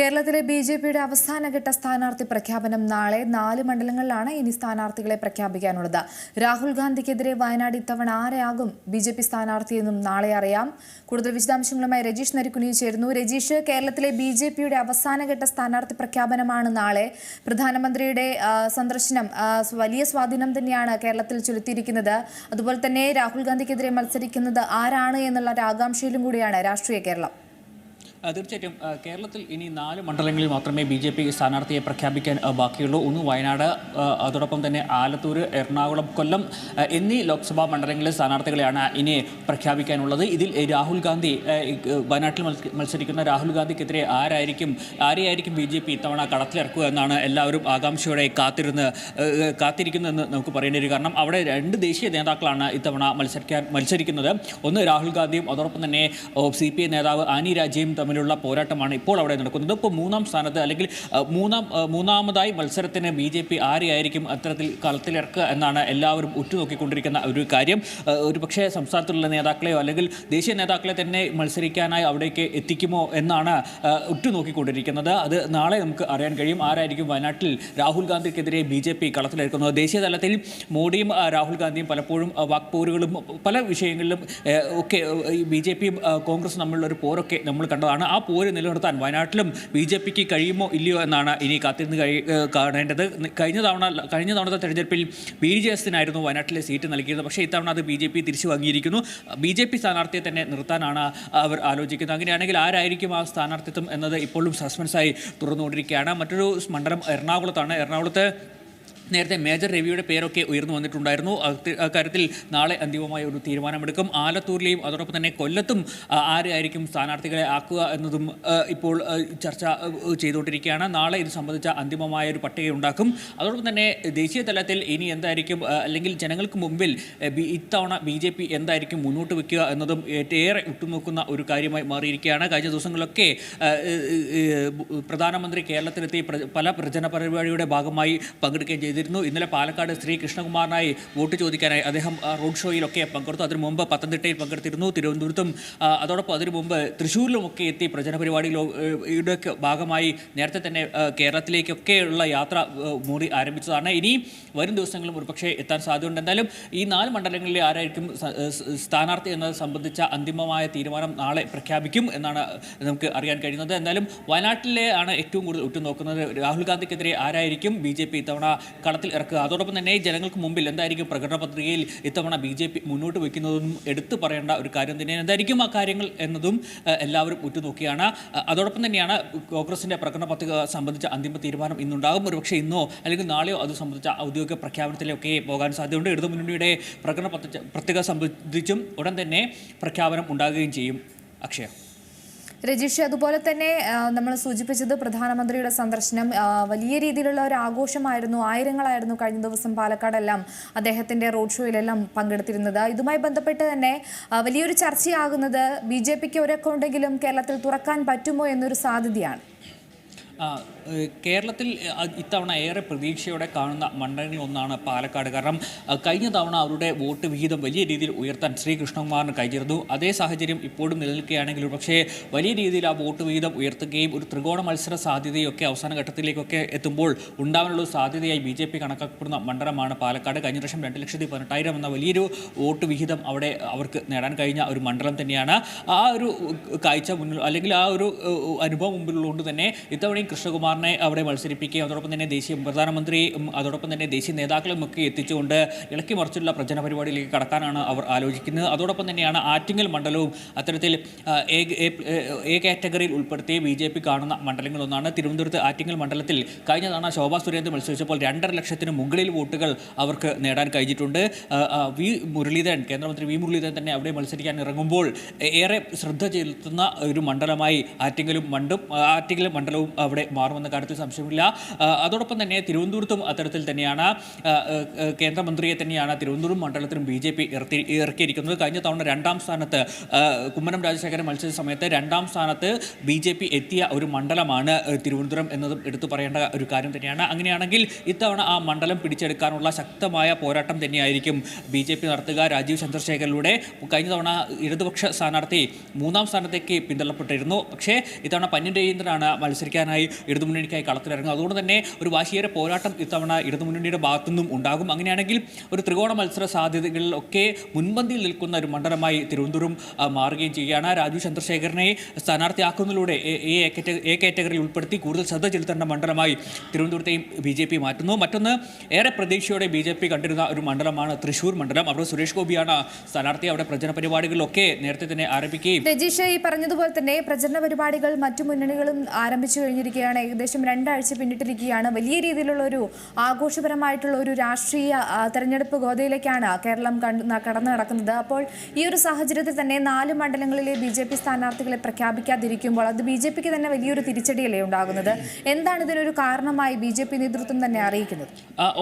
കേരളത്തിലെ B J പിയുടെ അവസാനഘട്ട സ്ഥാനാർത്ഥി പ്രഖ്യാപനം നാളെ നാല് മണ്ഡലങ്ങളിലാണ് ഇനി സ്ഥാനാർത്ഥികളെ പ്രഖ്യാപിക്കാനുള്ളത്. രാഹുൽ ഗാന്ധിക്കെതിരെ വയനാട് ഇത്തവണ ആരെയാകും ബി ജെ പി സ്ഥാനാർത്ഥിയെന്നും നാളെ അറിയാം. കൂടുതൽ വിശദാംശങ്ങളുമായി രജീഷ് നരിക്കുനി ചേരുന്നു. രജീഷ് കേരളത്തിലെ ബി ജെ പിയുടെ അവസാനഘട്ട സ്ഥാനാർത്ഥി പ്രഖ്യാപനമാണ് നാളെ. പ്രധാനമന്ത്രിയുടെ സന്ദർശനം വലിയ സ്വാധീനം തന്നെയാണ് കേരളത്തിൽ ചെലുത്തിയിരിക്കുന്നത്. അതുപോലെ തന്നെ രാഹുൽ ഗാന്ധിക്കെതിരെ മത്സരിക്കുന്നത് ആരാണ് എന്നുള്ള ഒരു ആകാംക്ഷയിലും കൂടിയാണ് രാഷ്ട്രീയ കേരളം. തീർച്ചയായിട്ടും കേരളത്തിൽ ഇനി നാല് മണ്ഡലങ്ങളിൽ മാത്രമേ ബി ജെ പി സ്ഥാനാർത്ഥിയെ പ്രഖ്യാപിക്കാൻ ബാക്കിയുള്ളൂ. ഒന്ന് വയനാട് അതോടൊപ്പം തന്നെ ആലത്തൂർ എറണാകുളം കൊല്ലം എന്നീ ലോക്സഭാ മണ്ഡലങ്ങളിലെ സ്ഥാനാർത്ഥികളെയാണ് ഇനി പ്രഖ്യാപിക്കാനുള്ളത്. ഇതിൽ രാഹുൽ ഗാന്ധി വയനാട്ടിൽ മത്സരിക്കുന്ന രാഹുൽ ഗാന്ധിക്കെതിരെ ആരായിരിക്കും ആരെയായിരിക്കും ബി ജെ പി ഇത്തവണ കടത്തിലിറക്കുക എന്നാണ് എല്ലാവരും ആകാംക്ഷയോടെ കാത്തിരുന്ന് കാത്തിരിക്കുന്നതെന്ന് നമുക്ക് പറയേണ്ടി വരും. കാരണം അവിടെ രണ്ട് ദേശീയ നേതാക്കളാണ് ഇത്തവണ മത്സരിക്കാൻ മത്സരിക്കുന്നത്. ഒന്ന് രാഹുൽ ഗാന്ധിയും അതോടൊപ്പം തന്നെ സി പി ഐ നേതാവ് ആനി രാജയും തമ്മിലുള്ള പോരാട്ടമാണ് ഇപ്പോൾ അവിടെ നടക്കുന്നത്. ഇപ്പോൾ മൂന്നാം സ്ഥാനത്ത് അല്ലെങ്കിൽ മൂന്നാം മൂന്നാമതായി മത്സരത്തിന് ബി ജെ പി ആരെയായിരിക്കും അത്തരത്തിൽ കളത്തിലിറക്കുക എന്നാണ് എല്ലാവരും ഉറ്റുനോക്കിക്കൊണ്ടിരിക്കുന്ന ഒരു കാര്യം. ഒരു പക്ഷേ സംസ്ഥാനത്തുള്ള നേതാക്കളെയോ അല്ലെങ്കിൽ ദേശീയ നേതാക്കളെ തന്നെ മത്സരിക്കാനായി അവിടേക്ക് എത്തിക്കുമോ എന്നാണ് ഉറ്റുനോക്കിക്കൊണ്ടിരിക്കുന്നത്. അത് നാളെ നമുക്ക് അറിയാൻ കഴിയും. ആരായിരിക്കും വയനാട്ടിൽ രാഹുൽ ഗാന്ധിക്കെതിരെ ബി ജെ പി കളത്തിലിറക്കുന്നത്? ദേശീയ തലത്തിൽ മോഡിയും രാഹുൽ ഗാന്ധിയും പലപ്പോഴും വാക്പോരുകളും പല വിഷയങ്ങളിലും ഒക്കെ ബി ജെ പിയും കോൺഗ്രസ് തമ്മിലുള്ള ഒരു പോരൊക്കെ നമ്മൾ കണ്ടതാണ്. ആ പോര് നിലനിർത്താൻ വയനാട്ടിലും ബി ജെ പിക്ക് കഴിയുമോ ഇല്ലയോ എന്നാണ് ഇനി കാത്തിരുന്ന് കാണേണ്ടത്. കഴിഞ്ഞ തവണ കഴിഞ്ഞ തവണത്തെ തെരഞ്ഞെടുപ്പിൽ ബി ജെ എസിനായിരുന്നു വയനാട്ടിലെ സീറ്റ് നൽകിയത് പക്ഷേ ഇത്തവണ അത് ബി ജെ പി തിരിച്ചു വാങ്ങിയിരിക്കുന്നു. ബി ജെ പി സ്ഥാനാർത്ഥിയെ തന്നെ നിർത്താനാണ് അവർ ആലോചിക്കുന്നത്. അങ്ങനെയാണെങ്കിൽ ആരായിരിക്കും ആ സ്ഥാനാർത്ഥിത്വം എന്നത് ഇപ്പോഴും സസ്പെൻസായി തുറന്നുകൊണ്ടിരിക്കുകയാണ്. മറ്റൊരു മണ്ഡലം എറണാകുളത്താണ്. എറണാകുളത്ത് നേരത്തെ മേജർ രവിയുടെ പേരൊക്കെ ഉയർന്നു വന്നിട്ടുണ്ടായിരുന്നു. അക്കാര്യത്തിൽ നാളെ അന്തിമമായ ഒരു തീരുമാനമെടുക്കും. ആലത്തൂരിലെയും അതോടൊപ്പം തന്നെ കൊല്ലത്തും ആരായിരിക്കും സ്ഥാനാർത്ഥികളെ ആക്കുക എന്നതും ഇപ്പോൾ ചർച്ച ചെയ്തുകൊണ്ടിരിക്കുകയാണ്. നാളെ ഇത് സംബന്ധിച്ച അന്തിമമായ ഒരു പട്ടിക ഉണ്ടാക്കും അതോടൊപ്പം തന്നെ ദേശീയ തലത്തിൽ ഇനി എന്തായിരിക്കും അല്ലെങ്കിൽ ജനങ്ങൾക്ക് മുമ്പിൽ ഇത്തവണ ബി ജെ പി എന്തായിരിക്കും മുന്നോട്ട് വെക്കുക എന്നതും ഏറെ ഉറ്റുനോക്കുന്ന ഒരു കാര്യമായി മാറിയിരിക്കുകയാണ്. കഴിഞ്ഞ ദിവസങ്ങളിലൊക്കെ പ്രധാനമന്ത്രി കേരളത്തിലെത്തി പല പ്രചരണ പരിപാടിയുടെ ഭാഗമായി പങ്കെടുക്കുകയും ചെയ്തിരുന്നു ഇന്നലെ പാലക്കാട് ശ്രീ കൃഷ്ണകുമാറിനായി വോട്ട് ചോദിക്കാനായി അദ്ദേഹം റോഡ് ഷോയിലൊക്കെ പങ്കെടുത്തു. അതിനു മുമ്പ് പത്തനംതിട്ടയിൽ പങ്കെടുത്തിരുന്നു തിരുവനന്തപുരത്തും അതോടൊപ്പം അതിനു മുമ്പ് തൃശ്ശൂരിലുമൊക്കെ എത്തി പ്രചരണ ഭാഗമായി നേരത്തെ തന്നെ കേരളത്തിലേക്കൊക്കെയുള്ള യാത്ര മൂടി ആരംഭിച്ചതാണ്. ഇനി വരും ദിവസങ്ങളിലും ഒരുപക്ഷെ എത്താൻ സാധ്യതയുണ്ട്. എന്തായാലും ഈ നാല് മണ്ഡലങ്ങളിലെ ആരായിരിക്കും സ്ഥാനാർത്ഥി എന്നത് സംബന്ധിച്ച അന്തിമമായ തീരുമാനം നാളെ പ്രഖ്യാപിക്കും എന്നാണ് നമുക്ക് അറിയാൻ കഴിയുന്നത്. എന്തായാലും വയനാട്ടിലെ ആണ് ഏറ്റവും കൂടുതൽ ഉറ്റുനോക്കുന്നത്. രാഹുൽ ഗാന്ധിക്കെതിരെ ആരായിരിക്കും ബി ജെ പി ഇത്തവണ കളത്തിൽ ഇറക്കുക. അതോടൊപ്പം തന്നെ ജനങ്ങൾക്ക് മുമ്പിൽ എന്തായിരിക്കും പ്രകടന പത്രികയിൽ ഇത്തവണ ബി ജെ പി മുന്നോട്ട് വയ്ക്കുന്നതെന്നും എടുത്തു പറയേണ്ട ഒരു കാര്യം തന്നെയാണ് എന്തായിരിക്കും ആ കാര്യങ്ങൾ എന്നതും എല്ലാവരും ഉറ്റുനോക്കിയാണ്. അതോടൊപ്പം തന്നെയാണ് കോൺഗ്രസിന്റെ പ്രകടന പത്രിക സംബന്ധിച്ച അന്തിമ തീരുമാനം ഇന്നുണ്ടാകും. ഒരുപക്ഷെ ഇന്നോ അല്ലെങ്കിൽ നാളെയോ അത് സംബന്ധിച്ച ഔദ്യോഗിക പ്രഖ്യാപനത്തിലൊക്കെ പോകാൻ സാധ്യതയുണ്ട്. ഇടതുമുന്നണിയുടെ പ്രകടന പത്രിക പത്രിക സംബന്ധിച്ചും ഉടൻ തന്നെ പ്രഖ്യാപനം ഉണ്ടാകുകയും ചെയ്യും. അക്ഷയ. രജീഷ് അതുപോലെ തന്നെ നമ്മൾ സൂചിപ്പിച്ചത് പ്രധാനമന്ത്രിയുടെ സന്ദർശനം വലിയ രീതിയിലുള്ള ഒരു ആഘോഷമായിരുന്നു ആയിരങ്ങളായിരുന്നു കഴിഞ്ഞ ദിവസം പാലക്കാടെല്ലാം അദ്ദേഹത്തിന്റെ റോഡ് ഷോയിലെല്ലാം പങ്കെടുത്തിരുന്നത്. ഇതുമായി ബന്ധപ്പെട്ട് തന്നെ വലിയൊരു ചർച്ചയാകുന്നത് ബി ജെ പിക്ക് ഒരു അക്കൗണ്ടെങ്കിലും കേരളത്തിൽ തുറക്കാൻ പറ്റുമോ എന്നൊരു സാധ്യതയാണ്. കേരളത്തിൽ ഇത്തവണ ഏറെ പ്രതീക്ഷയോടെ കാണുന്ന മണ്ഡലങ്ങളിൽ ഒന്നാണ് പാലക്കാട്. കാരണം കഴിഞ്ഞ തവണ അവരുടെ വോട്ട് വിഹിതം വലിയ രീതിയിൽ ഉയർത്താൻ ശ്രീകൃഷ്ണകുമാറിന് കഴിഞ്ഞിരുന്നു. അതേ സാഹചര്യം ഇപ്പോഴും നിലനിൽക്കുകയാണെങ്കിൽ പക്ഷേ വലിയ രീതിയിൽ ആ വോട്ട് വിഹിതം ഉയർത്തുകയും ഒരു ത്രികോണ മത്സര സാധ്യതയൊക്കെ അവസാന ഘട്ടത്തിലേക്കൊക്കെ എത്തുമ്പോൾ ഉണ്ടാവാനുള്ള സാധ്യതയായി ബി ജെ പി കണക്കാക്കപ്പെടുന്ന മണ്ഡലമാണ് പാലക്കാട്. കഴിഞ്ഞ വർഷം രണ്ട് ലക്ഷത്തി പതിനെട്ടായിരം എന്ന വലിയൊരു വോട്ട് വിഹിതം അവിടെ അവർക്ക് നേടാൻ കഴിഞ്ഞ ഒരു മണ്ഡലം തന്നെയാണ്. ആ ഒരു കാഴ്ച മുന്നിൽ അല്ലെങ്കിൽ ആ ഒരു അനുഭവം മുമ്പിലുള്ളതുകൊണ്ട് തന്നെ ഇത്തവണയും കൃഷ്ണകുമാറിനെ അവിടെ മത്സരിപ്പിക്കുകയും അതോടൊപ്പം തന്നെ ദേശീയ പ്രധാനമന്ത്രിയും അതോടൊപ്പം തന്നെ ദേശീയ നേതാക്കളും ഒക്കെ എത്തിച്ചുകൊണ്ട് ഇളക്കി മറിച്ചുള്ള പ്രചരണ പരിപാടിയിലേക്ക് കടക്കാനാണ് അവർ ആലോചിക്കുന്നത്. അതോടൊപ്പം തന്നെയാണ് ആറ്റിങ്ങൽ മണ്ഡലവും അത്തരത്തിൽ എ കാറ്റഗറിയിൽ ഉൾപ്പെടുത്തി ബി ജെ പി കാണുന്ന മണ്ഡലങ്ങളൊന്നാണ്. തിരുവനന്തപുരത്ത് ആറ്റിങ്ങൽ മണ്ഡലത്തിൽ കഴിഞ്ഞ തവണ ശോഭാ സുരേന്ദ്രൻ മത്സരിച്ചപ്പോൾ രണ്ടര ലക്ഷത്തിന് മുകളിൽ വോട്ടുകൾ അവർക്ക് നേടാൻ കഴിഞ്ഞിട്ടുണ്ട്. വി മുരളീധരൻ കേന്ദ്രമന്ത്രി വി മുരളീധരൻ തന്നെ അവിടെ മത്സരിക്കാൻ ഇറങ്ങുമ്പോൾ ഏറെ ശ്രദ്ധ ചെലുത്തുന്ന ഒരു മണ്ഡലമായി ആറ്റിങ്ങലും മണ്ടും ആറ്റിങ്ങലും മണ്ഡലവും അവിടെ മണ്ഡലങ്ങളിലൂടെ മാറുമെന്ന കാര്യത്തിൽ സംശയമില്ല. അതോടൊപ്പം തന്നെ തിരുവനന്തപുരത്തും അത്തരത്തിൽ തന്നെയാണ്. കേന്ദ്രമന്ത്രിയെ തന്നെയാണ് തിരുവനന്തപുരം മണ്ഡലത്തിലും ബി ജെ പി ഇറക്കിയിരിക്കുന്നത്. കഴിഞ്ഞ തവണ രണ്ടാം സ്ഥാനത്ത് കുമ്മനം രാജശേഖരൻ മത്സരിച്ച സമയത്ത് രണ്ടാം സ്ഥാനത്ത് ബി ജെ പി എത്തിയ ഒരു മണ്ഡലമാണ് തിരുവനന്തപുരം എന്നതും എടുത്തു പറയേണ്ട ഒരു കാര്യം തന്നെയാണ്. അങ്ങനെയാണെങ്കിൽ ഇത്തവണ ആ മണ്ഡലം പിടിച്ചെടുക്കാനുള്ള ശക്തമായ പോരാട്ടം തന്നെയായിരിക്കും ബി ജെ പി നടത്തുക. രാജീവ് ചന്ദ്രശേഖരിലൂടെ കഴിഞ്ഞ തവണ ഇടതുപക്ഷ സ്ഥാനാർത്ഥി മൂന്നാം സ്ഥാനത്തേക്ക് പിന്തള്ളപ്പെട്ടിരുന്നു. പക്ഷേ ഇത്തവണ പന്നിൻ രവീന്ദ്രനാണ് മത്സരിക്കാനായി ഇടതുമുന്നണിക്കായി കളത്തിലിറങ്ങും. അതുകൊണ്ട് തന്നെ ഒരു വാശിയേറെ പോരാട്ടം ഇത്തവണ ഇടതുമുന്നണിയുടെ ഭാഗത്തുനിന്നും ഉണ്ടാകും. അങ്ങനെയാണെങ്കിൽ ഒരു ത്രികോണ മത്സര സാധ്യതകളിലൊക്കെ മുൻപന്തിയിൽ നിൽക്കുന്ന ഒരു മണ്ഡലമായി തിരുവനന്തപുരം മാറുകയും ചെയ്യുകയാണ്. രാജു ചന്ദ്രശേഖരനെ സ്ഥാനാർത്ഥിയാക്കുന്നതിലൂടെ എ- എ കാറ്റഗ- കാറ്റഗറിയിൽ ഉൾപ്പെടുത്തി കൂടുതൽ ശ്രദ്ധ ചെലുത്തേണ്ട മണ്ഡലമായി തിരുവനന്തപുരത്തെയും ബി ജെ പി മാറ്റുന്നു. മറ്റൊന്ന് ഏറെ പ്രതീക്ഷയോടെ ബി ജെ പി കണ്ടിരുന്ന ഒരു മണ്ഡലമാണ് തൃശൂർ മണ്ഡലം. അവിടെ സുരേഷ് ഗോപിയാണ് സ്ഥാനാർത്ഥി. അവിടെ പ്രചരണ പരിപാടികളിലൊക്കെ നേരത്തെ തന്നെ ആരംഭിക്കുകയും രജീഷ് ഈ പറഞ്ഞതുപോലെ തന്നെ പ്രചരണ പരിപാടികൾ മറ്റു മുന്നണികളും ആരംഭിച്ചു കഴിഞ്ഞിരിക്കുകയാണ് ഏകദേശം രണ്ടാഴ്ച പിന്നിട്ടിരിക്കുകയാണ്. വലിയ രീതിയിലുള്ള ഒരു ആഘോഷപരമായിട്ടുള്ള ഒരു രാഷ്ട്രീയ തെരഞ്ഞെടുപ്പ് ഗോതയിലേക്കാണ് കേരളം കടന്നു നടക്കുന്നത്. അപ്പോൾ ഈ ഒരു സാഹചര്യത്തിൽ തന്നെ നാല് മണ്ഡലങ്ങളിലെ ബി ജെ പി സ്ഥാനാർത്ഥികളെ പ്രഖ്യാപിക്കാതിരിക്കുമ്പോൾ അത് ബി ജെ പിക്ക് തന്നെ വലിയൊരു തിരിച്ചടിയല്ലേ ഉണ്ടാകുന്നത്? എന്താണ് ഇതിനൊരു കാരണമായി ബി ജെ പി നേതൃത്വം തന്നെ അറിയിക്കുന്നത്?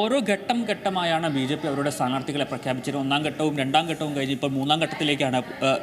ഓരോ ഘട്ടം ഘട്ടമായാണ് ബി ജെ പി അവരുടെ സ്ഥാനാർത്ഥികളെ പ്രഖ്യാപിച്ചത്. ഒന്നാം ഘട്ടവും രണ്ടാം ഘട്ടവും കഴിഞ്ഞ് ഇപ്പോൾ മൂന്നാം ഘട്ടത്തിലേക്കാണ്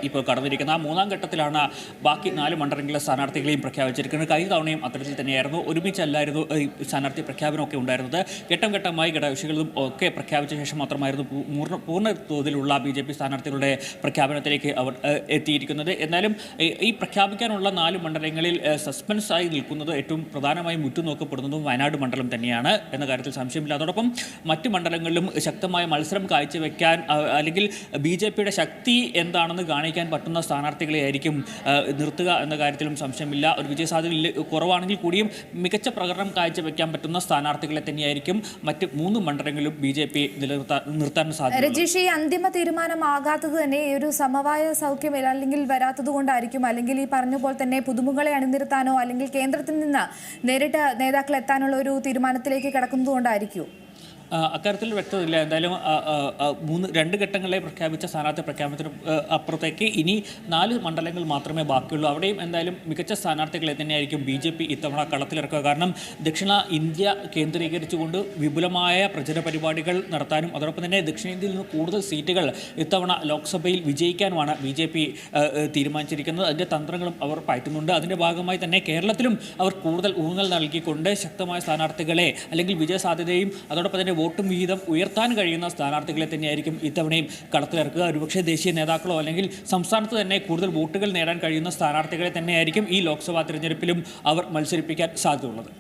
ഇപ്പോൾ കടന്നിരിക്കുന്നത്. ആ മൂന്നാം ഘട്ടത്തിലാണ് ബാക്കി നാല് മണ്ഡലങ്ങളിലെ സ്ഥാനാർത്ഥികളെയും പ്രഖ്യാപിച്ചിരിക്കുന്നത്. കഴിഞ്ഞ തവണയും അത്തരത്തിൽ തന്നെയായിരുന്നു. ഒരുമിച്ചല്ലായിരുന്നു സ്ഥാനാർത്ഥി പ്രഖ്യാപനമൊക്കെ ഉണ്ടായിരുന്നത്. ഘട്ടം ഘട്ടമായി ഘടകകക്ഷികളും ഒക്കെ പ്രഖ്യാപിച്ച ശേഷം മാത്രമായിരുന്നു പൂർണ പൂർണ തോതിലുള്ള ബി ജെ പി സ്ഥാനാർത്ഥികളുടെ പ്രഖ്യാപനത്തിലേക്ക് അവർ എത്തിയിരിക്കുന്നത്. എന്നാലും ഈ- പ്രഖ്യാപിക്കാനുള്ള നാല് മണ്ഡലങ്ങളിൽ സസ്പെൻസ് ആയി നിൽക്കുന്നത് ഏറ്റവും പ്രധാനമായി ഉറ്റുനോക്കപ്പെടുന്നതും വയനാട് മണ്ഡലം തന്നെയാണ് എന്ന കാര്യത്തിൽ സംശയമില്ല. അതോടൊപ്പം മറ്റ് മണ്ഡലങ്ങളിലും ശക്തമായ മത്സരം കാഴ്ചവെക്കാൻ അല്ലെങ്കിൽ ബി ജെ പിയുടെ ശക്തി എന്താണെന്ന് കാണിക്കാൻ പറ്റുന്ന സ്ഥാനാർത്ഥികളെയായിരിക്കും ആയിരിക്കും നിർത്തുക എന്ന കാര്യത്തിലും സംശയമില്ല. ഒരു വിജയസാധ്യത കുറവാണെങ്കിൽ കൂടിയും മികച്ച പ്രകടനം കാഴ്ചവെക്കാൻ പറ്റുന്ന സ്ഥാനാർത്ഥികളെ തന്നെയായിരിക്കും മറ്റ് മൂന്ന് മണ്ഡലങ്ങളിലും ബി ജെ പി നിലനിർത്താൻ നിർത്താൻ സാധ്യത രജീഷ് ഈ അന്തിമ തീരുമാനമാകാത്തത് തന്നെ ഈ ഒരു സമവായ സൗഖ്യം അല്ലെങ്കിൽ വരാത്തത് കൊണ്ടായിരിക്കും. അല്ലെങ്കിൽ ഈ പറഞ്ഞ പോലെ തന്നെ പുതുമുകളെ അണിനിരത്താനോ അല്ലെങ്കിൽ കേന്ദ്രത്തിൽ നിന്ന് നേരിട്ട് നേതാക്കൾ എത്താനുള്ള ഒരു തീരുമാനത്തിലേക്ക് കിടക്കുന്നത് കൊണ്ടായിരിക്കും അക്കാര്യത്തിൽ വ്യക്തതയില്ല. എന്തായാലും മൂന്ന് രണ്ട് ഘട്ടങ്ങളെ പ്രഖ്യാപിച്ച സ്ഥാനാർത്ഥി പ്രഖ്യാപനത്തിന് അപ്പുറത്തേക്ക് ഇനി നാല് മണ്ഡലങ്ങൾ മാത്രമേ ബാക്കിയുള്ളൂ. അവിടെയും എന്തായാലും മികച്ച സ്ഥാനാർത്ഥികളെ തന്നെയായിരിക്കും ബി ജെ പി ഇത്തവണ കളത്തിലിറക്കുക. കാരണം ദക്ഷിണ ഇന്ത്യ കേന്ദ്രീകരിച്ചുകൊണ്ട് വിപുലമായ പ്രചരണ പരിപാടികൾ നടത്താനും അതോടൊപ്പം തന്നെ ദക്ഷിണേന്ത്യയിൽ നിന്ന് കൂടുതൽ സീറ്റുകൾ ഇത്തവണ ലോക്സഭയിൽ വിജയിക്കാനുമാണ് ബി ജെ പി തീരുമാനിച്ചിരിക്കുന്നത്. അതിന്റെ തന്ത്രങ്ങളും അവർ പയറ്റുന്നുണ്ട്. അതിന്റെ ഭാഗമായി തന്നെ കേരളത്തിലും അവർ കൂടുതൽ ഊന്നൽ നൽകിക്കൊണ്ട് ശക്തമായ സ്ഥാനാർത്ഥികളെ അല്ലെങ്കിൽ വിജയസാധ്യതയും അതോടൊപ്പം തന്നെ വോട്ടും വിഹിതം ഉയർത്താൻ കഴിയുന്ന സ്ഥാനാർത്ഥികളെ തന്നെയായിരിക്കും ഇത്തവണയും കളത്തിലിറക്കുക ഒരുപക്ഷെ ദേശീയ നേതാക്കളോ അല്ലെങ്കിൽ സംസ്ഥാനത്ത് തന്നെ കൂടുതൽ വോട്ടുകൾ നേടാൻ കഴിയുന്ന സ്ഥാനാർത്ഥികളെ തന്നെയായിരിക്കും ഈ ലോക്സഭാ തിരഞ്ഞെടുപ്പിലും അവർ മത്സരിപ്പിക്കാൻ സാധ്യതയുള്ളത്.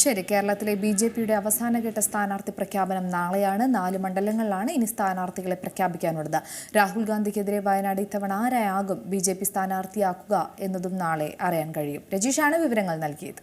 ശരി കേരളത്തിലെ ബി ജെ പിയുടെ അവസാനഘട്ട സ്ഥാനാർത്ഥി പ്രഖ്യാപനം നാളെയാണ്. നാല് മണ്ഡലങ്ങളിലാണ് ഇനി സ്ഥാനാർത്ഥികളെ പ്രഖ്യാപിക്കാനുള്ളത്. രാഹുൽ ഗാന്ധിക്കെതിരെ വയനാട് ഇത്തവണ ആരായാകും ബി ജെ പി സ്ഥാനാർത്ഥിയാക്കുക എന്നതും നാളെ അറിയാൻ കഴിയും. രജീഷാണ് വിവരങ്ങൾ നൽകിയത്.